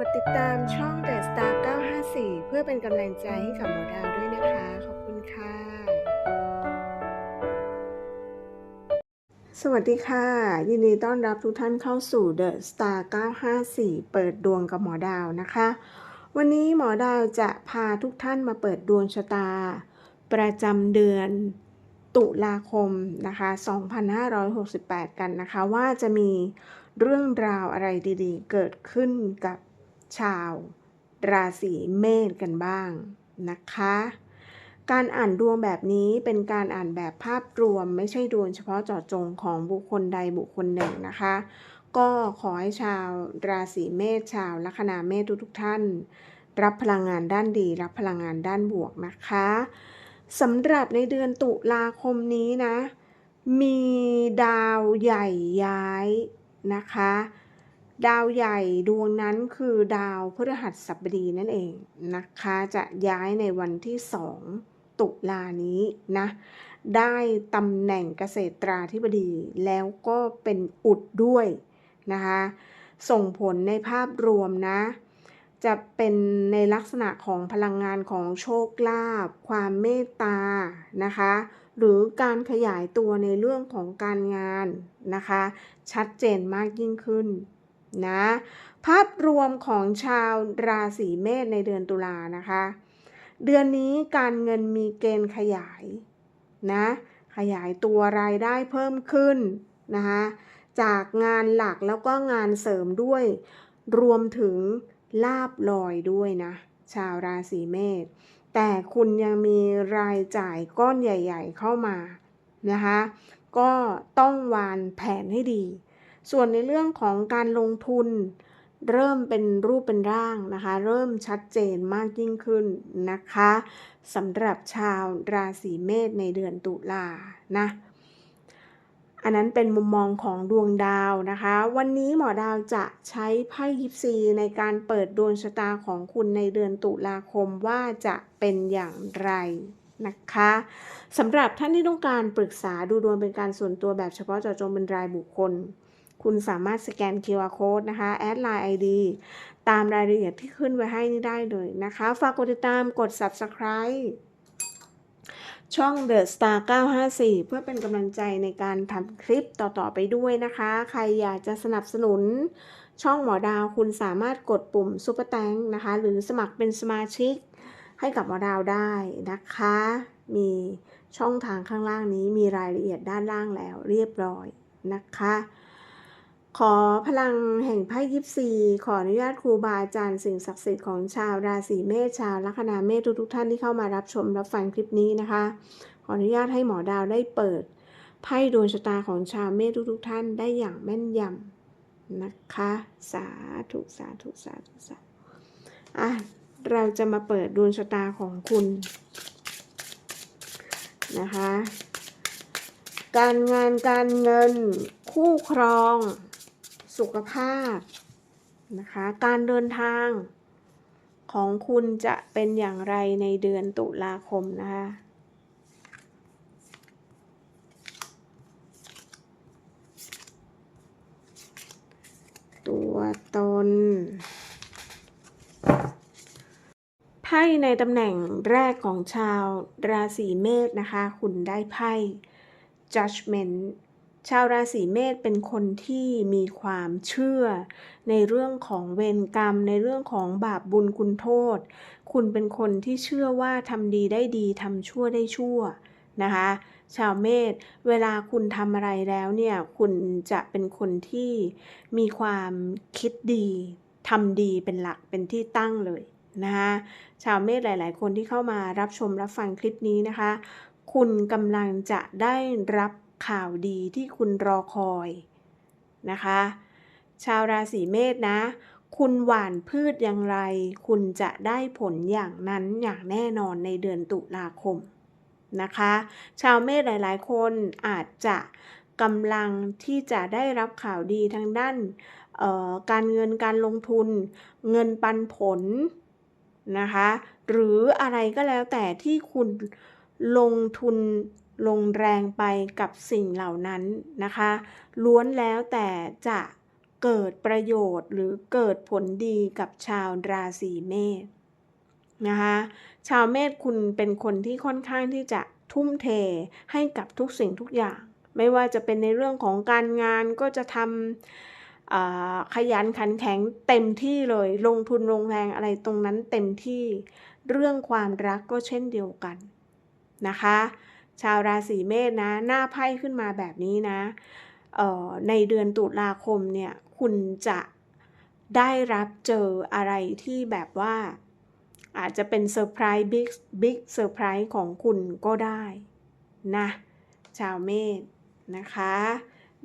กดติดตามช่อง The Star 954 เพื่อเป็นกำลังใจให้กับหมอดาวด้วยนะคะ ขอบคุณค่ะ สวัสดีค่ะ ยินดีต้อนรับทุกท่านเข้าสู่ The Star 954 เปิดดวงกับหมอดาวนะคะ วันนี้หมอดาวจะพาทุกท่านมาเปิดดวงชะตา ประจำเดือนตุลาคมนะคะ 2568 กันนะคะ ว่าจะมีเรื่องราวอะไรดีๆ เกิดขึ้นกับ ชาว ราศีเมษกันบ้างนะคะ การอ่านดวงแบบนี้เป็นการอ่านแบบภาพรวมไม่ใช่ดวงเฉพาะเจาะจงของบุคคลใดบุคคลหนึ่งนะคะ ก็ขอให้ชาวราศีเมษชาวลัคนาเมษทุกๆท่าน รับพลังงานด้านดี รับพลังงานด้านบวกนะคะสำหรับในเดือนตุลาคมนี้นะ มีดาวใหญ่ย้ายนะคะ ดาวใหญ่ดวงนั้นคือดาวพฤหัสบดีนั่นเองนะคะ จะย้ายในวันที่2ตุลานี้นะ ได้ตำแหน่งเกษตราธิบดีแล้วก็เป็นอุดด้วยนะคะ ส่งผลในภาพรวมนะ จะเป็นในลักษณะของพลังงานของโชคลาภความเมตตานะคะ หรือการขยายตัวในเรื่องของการงานนะคะ ชัดเจนมากยิ่งขึ้น นะภาพรวมของชาวราศีเมษในเดือนตุลานะคะ เดือนนี้การเงินมีเกณฑ์ขยายนะขยายตัวรายได้เพิ่มขึ้นนะคะจากงานหลักแล้วก็งานเสริมด้วย รวมถึงลาบลอยด้วยนะ ชาวราศีเมษแต่คุณยังมีรายจ่ายก้อนใหญ่ ๆ เข้ามานะคะก็ต้องวานแผนให้ดี ส่วนในเรื่องของการลงทุนเริ่มเป็นรูปเป็นร่างนะคะ เริ่มชัดเจนมากยิ่งขึ้นนะคะสำหรับชาวราศีเมษในเดือนตุลานะ อันนั้นเป็นมุมมองของดวงดาวนะคะ วันนี้หมอดาวจะใช้ไพ่ยิปซีในการเปิดดวงชะตาของคุณในเดือนตุลาคมว่าจะเป็นอย่างไรนะคะสำหรับท่านที่ต้องการปรึกษาดูดวงเป็นการส่วนตัวแบบเฉพาะเจาะจงเป็นรายบุคคล คุณสามารถสแกน QR Code นะคะแอดไลน์ ID ตามรายละเอียดที่ขึ้นไว้ให้นี่ได้เลยนะคะ ฝากกดติดตามกด Subscribe ช่อง The Star 954 เพื่อเป็นกำลังใจในการทำคลิปต่อ ๆ ไปด้วยนะคะ ใครอยากจะสนับสนุนช่องหมอดาวคุณสามารถกดปุ่มซุปเปอร์แตงนะคะ หรือสมัครเป็นสมาชิกให้กับหมอดาวได้นะคะ มีช่องทางข้างล่างนี้มีรายละเอียดด้านล่างแล้วเรียบร้อยนะคะ ขอพลังแห่งไพ่ยิปซีขออนุญาตครูบาอาจารย์สิ่งศักดิ์สิทธิ์ของชาวราศีเมษชาวลัคนาเมษทุกๆท่านที่เข้ามารับชมรับฟังคลิปนี้นะคะ ขออนุญาตให้หมอดาวได้เปิดไพ่ดวงชะตาของชาวเมษทุกๆท่านได้อย่างแม่นยำนะคะ สาธุสาธุสาธุสาธุอะเราจะมาเปิดดวงชะตาของคุณ นะคะ การงานการเงินคู่ครอง สุขภาพนะคะ การเดินทางของคุณจะเป็นอย่างไรในเดือนตุลาคมนะคะตัวตนไพ่ในตำแหน่งแรกของชาวราศีเมษนะคะ คุณได้ไพ่ judgment ชาวราศีเมษเป็นคนที่มีความเชื่อ ในเรื่องของเวรกรรม ในเรื่องของบาปบุญคุณโทษ คุณเป็นคนที่เชื่อว่าทำดีได้ดีทำชั่วได้ชั่วนะคะ ชาวเมษเวลาคุณทำอะไรแล้วเนี่ย คุณจะเป็นคนที่มีความคิดดีทำดีเป็นหลักเป็นที่ตั้งเลยนะคะชาวเมษหลาย ๆ คนที่เข้ามารับชมรับฟังคลิปนี้นะคะ คุณกำลังจะได้รับ ข่าวดีที่คุณรอคอยนะคะ ชาวราศีเมษนะ คุณหว่านพืชอย่างไร คุณจะได้ผลอย่างนั้นอย่างแน่นอนในเดือนตุลาคมนะคะ ชาวเมษหลาย ๆ คนอาจจะกำลังที่จะได้รับข่าวดีทางด้านการเงินการลงทุน เงินปันผลนะคะ หรืออะไรก็แล้วแต่ที่คุณลงทุน ลงแรงไปกับสิ่งเหล่านั้นนะคะ ล้วนแล้วแต่จะเกิดประโยชน์หรือเกิดผลดีกับชาวราศีเมษนะคะ ชาวเมษคุณเป็นคนที่ค่อนข้างที่จะทุ่มเทให้กับทุกสิ่งทุกอย่าง ไม่ว่าจะเป็นในเรื่องของการงานก็จะทำขยันขันแข็งเต็มที่เลย ลงทุนลงแรงอะไรตรงนั้นเต็มที่ เรื่องความรักก็เช่นเดียวกันนะคะ ชาวราศีเมษนะหน้าไพ่ขึ้นมาแบบนี้นะในเดือนตุลาคมเนี่ยคุณจะได้รับเจออะไรที่แบบว่าอาจจะเป็นเซอร์ไพรส์บิ๊กบิ๊กเซอร์ไพรส์ของคุณก็ได้นะชาวเมษนะคะ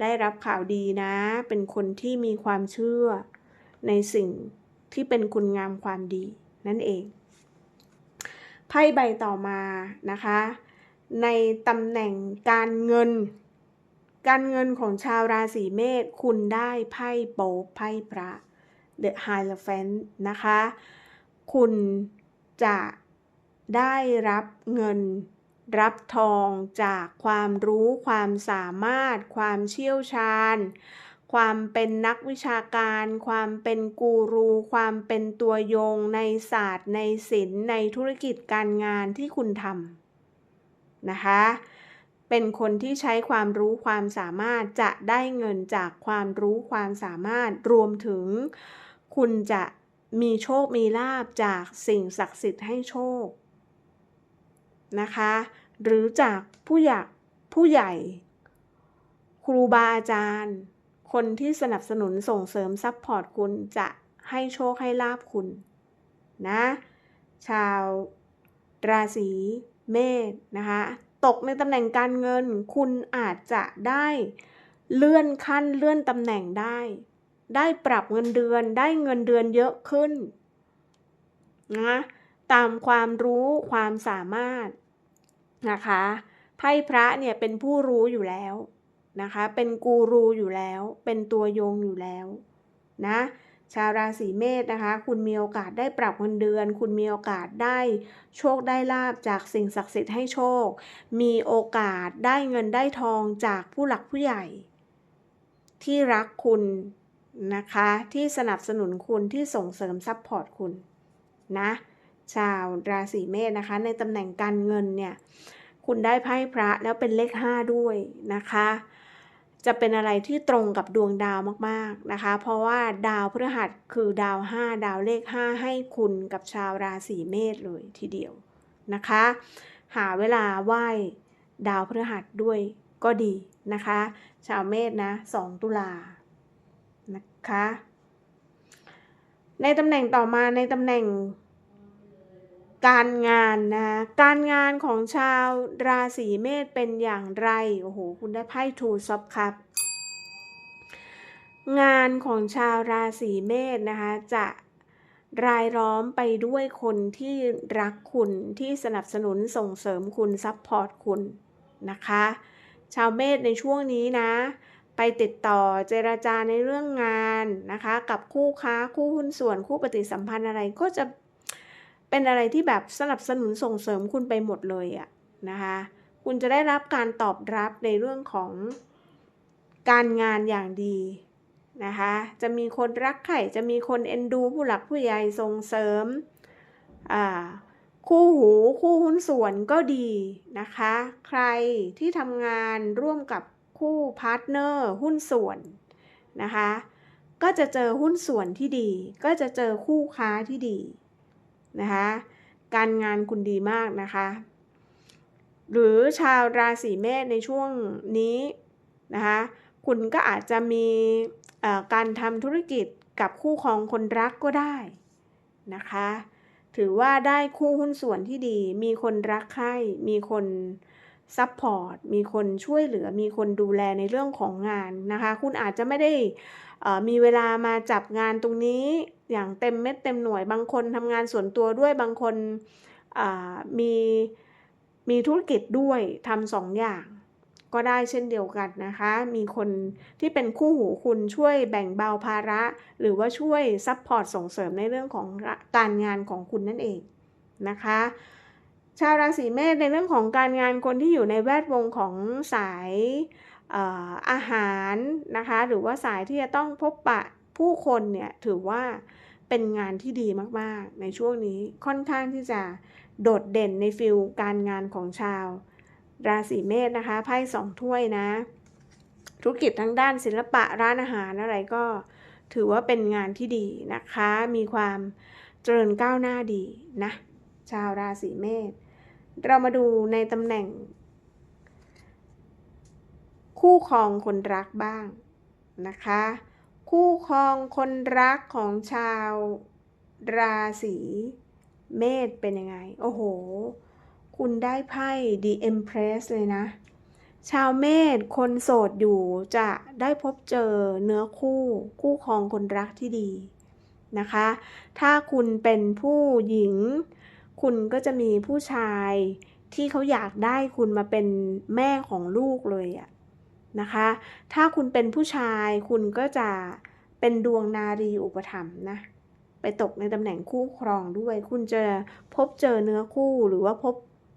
ได้รับข่าวดีนะ เป็นคนที่มีความเชื่อในสิ่งที่เป็นคุณงามความดีนั่นเอง ไพ่ใบต่อมานะคะ ในตำแหน่งการเงิน การเงินของชาวราศีเมษคุณได้ไพ่โป๊ไพ่พระ The Hierophant นะคะ คุณจะได้รับเงินรับทองจากความรู้ความสามารถ ความเชี่ยวชาญ ความเป็นนักวิชาการ ความเป็นกูรู ความเป็นตัวยงในศาสตร์ ในศิลป์ในธุรกิจการงานที่คุณทำ นะคะ เป็นคนที่ใช้ความรู้ความสามารถจะได้เงินจากความรู้ความสามารถรวมถึง คุณจะมีโชคมีลาบจากสิ่งศักดิ์สิทธิ์ให้โชคนะคะ หรือจากผู้ใหญ่ผู้ใหญ่ ครูบาอาจารย์ คนที่สนับสนุนส่งเสริมซัพพอร์ตคุณจะให้โชคให้ลาบคุณนะ ชาวราศี เมษนะคะตกในตำแหน่งการเงิน คุณอาจจะได้เลื่อนขั้นเลื่อนตำแหน่งได้ ได้ปรับเงินเดือนได้เงินเดือนเยอะขึ้นนะตามความรู้ความสามารถนะคะไพ่พระเนี่ยเป็นผู้รู้อยู่แล้วนะคะ เป็นกูรูอยู่แล้ว เป็นตัวโยงอยู่แล้วนะ ชาวราศีเมษนะคะ คุณมีโอกาสได้ปรับเงินเดือน คุณมีโอกาสได้โชคได้ลาบจากสิ่งศักดิ์สิทธิ์ให้โชค มีโอกาสได้เงินได้ทองจากผู้หลักผู้ใหญ่ ที่รักคุณนะคะ ที่สนับสนุนคุณที่ส่งเสริมซัพพอร์ตคุณนะ ชาวราศีเมษนะคะ ในตำแหน่งการเงินเนี่ย คุณได้ไพ่พระแล้วเป็นเลข 5 ด้วยนะคะ จะเป็นอะไรที่ตรงกับดวงดาวมากๆนะคะ เพราะว่าดาวพฤหัสคือดาว 5 ดาวเลข 5 ให้คุณกับชาวราศีเมษเลยทีเดียวนะคะ หาเวลาไหว้ดาวพฤหัสด้วยก็ดีนะคะ ชาวเมษนะ2ตุลานะคะ ในตำแหน่งต่อมาในตำแหน่ง การงานนะการงานของชาวราศีเมษเป็นอย่างไร โอ้โห คุณได้ไพ่ทูซอฟครับ งานของชาวราศีเมษนะคะ จะรายล้อมไปด้วยคนที่รักคุณที่สนับสนุนส่งเสริมคุณซัพพอร์ตคุณนะคะ ชาวเมษในช่วงนี้นะ ไปติดต่อเจราจาในเรื่องงานนะคะ กับคู่ค้าคู่หุ้นส่วนคู่ปฏิสัมพันธ์อะไรก็จะ เป็นอะไรที่แบบสนับสนุนส่งเสริมคุณไปหมดเลยอะนะคะ คุณจะได้รับการตอบรับในเรื่องของการงานอย่างดีนะคะ จะมีคนรักใคร่จะมีคนเอ็นดูผู้หลักผู้ใหญ่ส่งเสริมคู่หูคู่หุ้นส่วนก็ดีนะคะ ใครที่ทำงานร่วมกับคู่พาร์ทเนอร์หุ้นส่วนนะคะ ก็จะเจอหุ้นส่วนที่ดี ก็จะเจอคู่ค้าที่ดี นะคะ การงานคุณดีมากนะคะ หรือชาวราศีเมษในช่วงนี้นะคะ คุณก็อาจจะมีการทำธุรกิจกับคู่ครองคนรักก็ได้นะคะ ถือว่าได้คู่หุ้นส่วนที่ดี มีคนรักใคร่มีคนซัพพอร์ต มีคนช่วยเหลือ มีคนดูแลในเรื่องของงานนะคะ คุณอาจจะไม่ได้มีเวลามาจับงานตรงนี้ อย่างเต็มเม็ดเต็มหน่วย บางคนทำงานส่วนตัวด้วยบางคนมีมีธุรกิจด้วยทำสองอย่างก็ได้เช่นเดียวกันนะคะ มีคนที่เป็นคู่หูคุณช่วยแบ่งเบาภาระ หรือว่าช่วยซัพพอร์ตส่งเสริมในเรื่องของการงานของคุณนั่นเองนะคะ ชาวราศีเมษในเรื่องของการงานคนที่อยู่ในแวดวงของสายอาหารนะคะ หรือว่าสายที่จะต้องพบปะ ผู้คนเนี่ยถือว่าเป็นงานที่ดีมากๆ ในช่วงนี้ค่อนข้างที่จะโดดเด่นในฟิลการงานของชาว ราศีเมษนะคะไพ่สองถ้วยนะ ธุรกิจทางด้านศิลปะร้านอาหารอะไรก็ ถือว่าเป็นงานที่ดีนะคะ มีความเจริญก้าวหน้าดีนะ ชาวราศีเมษเรามาดูในตำแหน่ง คู่ครองคนรักบ้างนะคะ คู่ครองคนรักของชาวราศีเมษเป็นยังไง โอ้โห คุณได้ไพ่ The Empress เลยนะ ชาวเมษคนโสดอยู่จะได้พบเจอเนื้อคู่คู่ครองคนรักที่ดีนะคะ ถ้าคุณเป็นผู้หญิง คุณก็จะมีผู้ชายที่เขาอยากได้คุณมาเป็นแม่ของลูกเลยอะ นะคะ ถ้าคุณเป็นผู้ชายคุณก็จะเป็นดวงนารีอุปถัมภ์นะ ไปตกในตำแหน่งคู่ครองด้วย คุณจะพบเจอเนื้อคู่หรือว่าพบ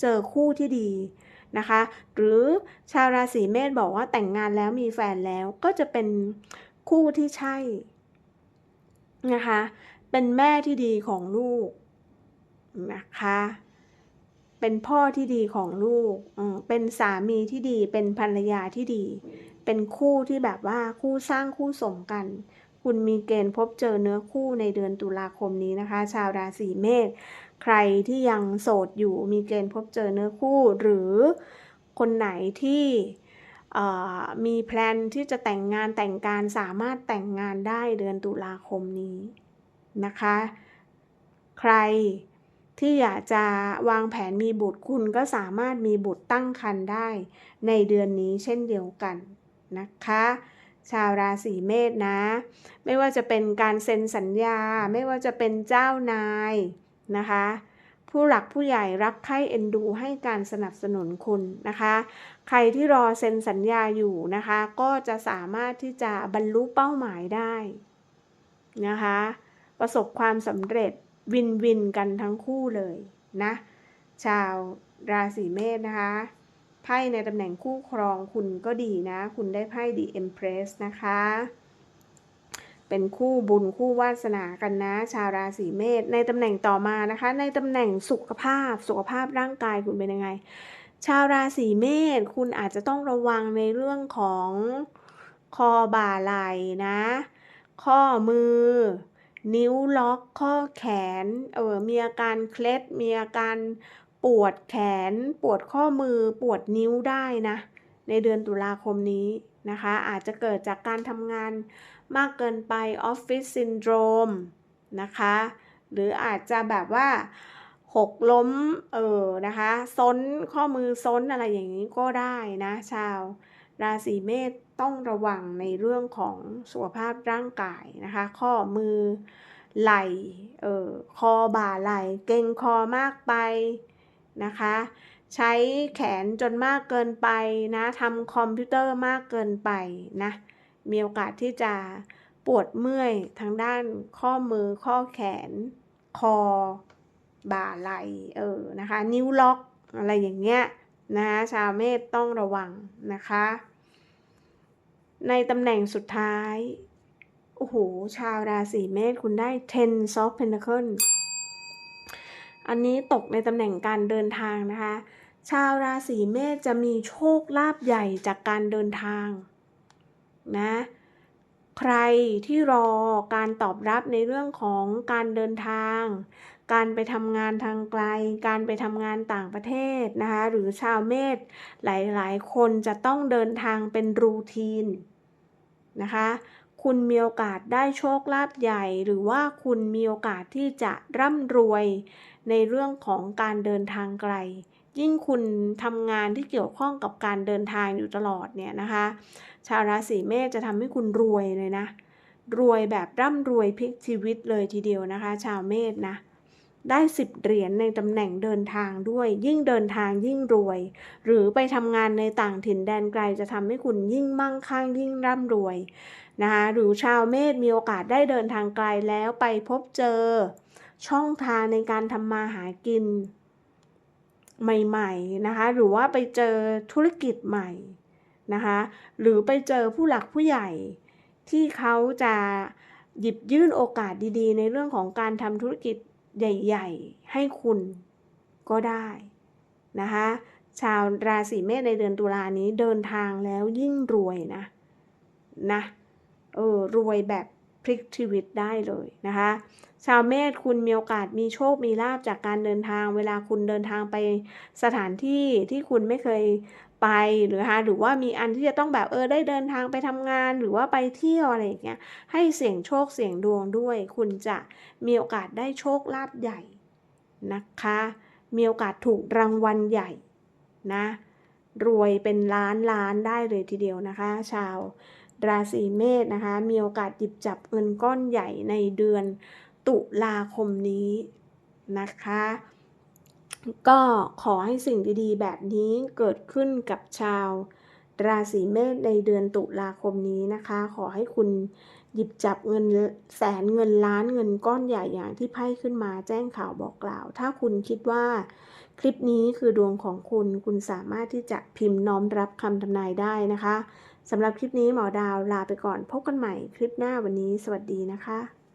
เจอคู่ที่ดีนะคะ หรือชาวราศีเมษบอกว่าแต่งงานแล้วมีแฟนแล้วก็จะเป็นคู่ที่ใช่นะคะ เป็นแม่ที่ดีของลูกนะคะ เป็นพ่อที่ดีของลูก เป็นสามีที่ดี เป็นภรรยาที่ดี เป็นคู่ที่แบบว่าคู่สร้างคู่สมกัน คุณมีเกณฑ์พบเจอเนื้อคู่ในเดือนตุลาคมนี้นะคะ ชาวราศีเมษ ใครที่ยังโสดอยู่มีเกณฑ์พบเจอเนื้อคู่ หรือคนไหนที่มีแพลนที่จะแต่งงานแต่งการสามารถแต่งงานได้เดือนตุลาคมนี้นะคะ ใคร ที่อยากจะวางแผนมีบุตรคุณก็สามารถมีบุตรตั้งครรภ์ได้ ในเดือนนี้เช่นเดียวกันนะคะ ชาวราศีเมษนะ ไม่ว่าจะเป็นการเซ็นสัญญา ไม่ว่าจะเป็นเจ้านายนะคะ ผู้หลักผู้ใหญ่รักใคร่เอ็นดูให้การสนับสนุนคุณนะคะ ใครที่รอเซ็นสัญญาอยู่นะคะ ก็จะสามารถที่จะบรรลุเป้าหมายได้นะคะ ประสบความสำเร็จ วินวินกันทั้งคู่เลยนะ ชาวราศีเมษนะคะไพ่ในตำแหน่งคู่ครองคุณก็ดีนะ คุณได้ไพ่ดีเอ็มเพรสนะคะ เป็นคู่บุญคู่วาสนากันนะ ชาวราศีเมษในตำแหน่งต่อมานะคะ ในตำแหน่งสุขภาพสุขภาพร่างกายคุณเป็นยังไง ชาวราศีเมษคุณอาจจะต้องระวังในเรื่องของคอบ่าไหล่นะ ข้อมือ นิ้วล็อกข้อแขน เออ มีอาการเคล็ด มีอาการปวดแขน ปวดข้อมือ ปวดนิ้วได้นะ ในเดือนตุลาคมนี้นะคะ อาจจะเกิดจากการทำงานมากเกินไปออฟฟิศซินโดรมนะคะ หรืออาจจะแบบว่าหกล้ม เออ นะคะซ้นข้อมือซ้นอะไรอย่างนี้ก็ได้นะ ชาว ราศีเมษ ต้องระวังในเรื่องของสุขภาพร่างกายนะคะ ข้อมือไหล่เออคอบ่าไหล่เก่งคอมากไปนะคะ ใช้แขนจนมากเกินไปนะทำคอมพิวเตอร์มากเกินไปนะมีโอกาสที่จะปวดเมื่อยทางด้านข้อมือข้อแขน คอ บ่าไหล่เออนะคะ นิ้วล็อกอะไรอย่างเงี้ยนะคะชาวเมษต้องระวังนะคะ ในตำแหน่งสุดท้าย โอ้โห ชาวราศีเมษคุณได้ ten of pentacle อันนี้ตกในตำแหน่งการเดินทางนะคะ ชาวราศีเมษจะมีโชคลาภใหญ่จากการเดินทางนะ ใครที่รอการตอบรับในเรื่องของการเดินทาง การไปทำงานทางไกล การไปทำงานต่างประเทศนะคะหรือชาวเมษหลายๆ คนจะต้องเดินทางเป็นรูทีนนะคะคุณมีโอกาสได้โชคลาภใหญ่ หรือว่าคุณมีโอกาสที่จะร่ำรวยในเรื่องของการเดินทางไกล ยิ่งคุณทำงานที่เกี่ยวข้องกับการเดินทางอยู่ตลอดเนี่ยนะคะ ชาวราศีเมษจะทำให้คุณรวยเลยนะ รวยแบบร่ำรวยพลิกชีวิตเลยทีเดียวนะคะ ชาวเมษนะ ได้สิบเหรียญในตำแหน่งเดินทางด้วย ยิ่งเดินทางยิ่งรวย หรือไปทำงานในต่างถิ่นแดนไกลจะทำให้คุณยิ่งมั่งคั่งยิ่งร่ำรวยนะคะหรือชาวเมษมีโอกาสได้เดินทางไกลแล้วไปพบเจอ ช่องทางในการทำมาหากินใหม่ๆนะคะ หรือว่าไปเจอธุรกิจใหม่นะคะ หรือไปเจอผู้หลักผู้ใหญ่ที่เขาจะหยิบยื่นโอกาสดีๆ ในเรื่องของการทำธุรกิจ ใหญ่ ๆ ให้คุณก็ได้นะคะชาวราศีเมษในเดือนตุลานี้เดินทางแล้วยิ่งรวยนะนะเออรวยแบบพลิกชีวิตได้เลยนะคะ ชาวเมษคุณมีโอกาสมีโชคมีลาบจากการเดินทาง เวลาคุณเดินทางไปสถานที่ที่คุณไม่เคย ไปหรือฮะหรือว่ามีอันที่จะต้องแบบเออได้เดินทางไปทำงานหรือว่าไปเที่ยวอะไรอย่างเงี้ยให้เสี่ยงโชคเสี่ยงดวงด้วย คุณจะมีโอกาสได้โชคลาภใหญ่นะคะ มีโอกาสถูกรางวัลใหญ่นะรวยเป็นล้านล้านได้เลยทีเดียวนะคะ ชาวราศีเมษนะคะ มีโอกาสหยิบจับเงินก้อนใหญ่ในเดือนตุลาคมนี้นะคะ ก็ขอให้สิ่งดีๆ แบบนี้เกิดขึ้นกับชาว ราศีเมษในเดือนตุลาคมนี้นะคะ ขอให้คุณหยิบจับเงินแสนเงินล้านเงินก้อนใหญ่อย่างที่ไพ่ขึ้นมาแจ้งข่าวบอกกล่าว ถ้าคุณคิดว่าคลิปนี้คือดวงของคุณ คุณสามารถที่จะพิมพ์น้อมรับคำทำนายได้นะคะสำหรับคลิปนี้หมอดาวลาไปก่อนพบกันใหม่คลิปหน้าวันนี้ สวัสดีนะคะ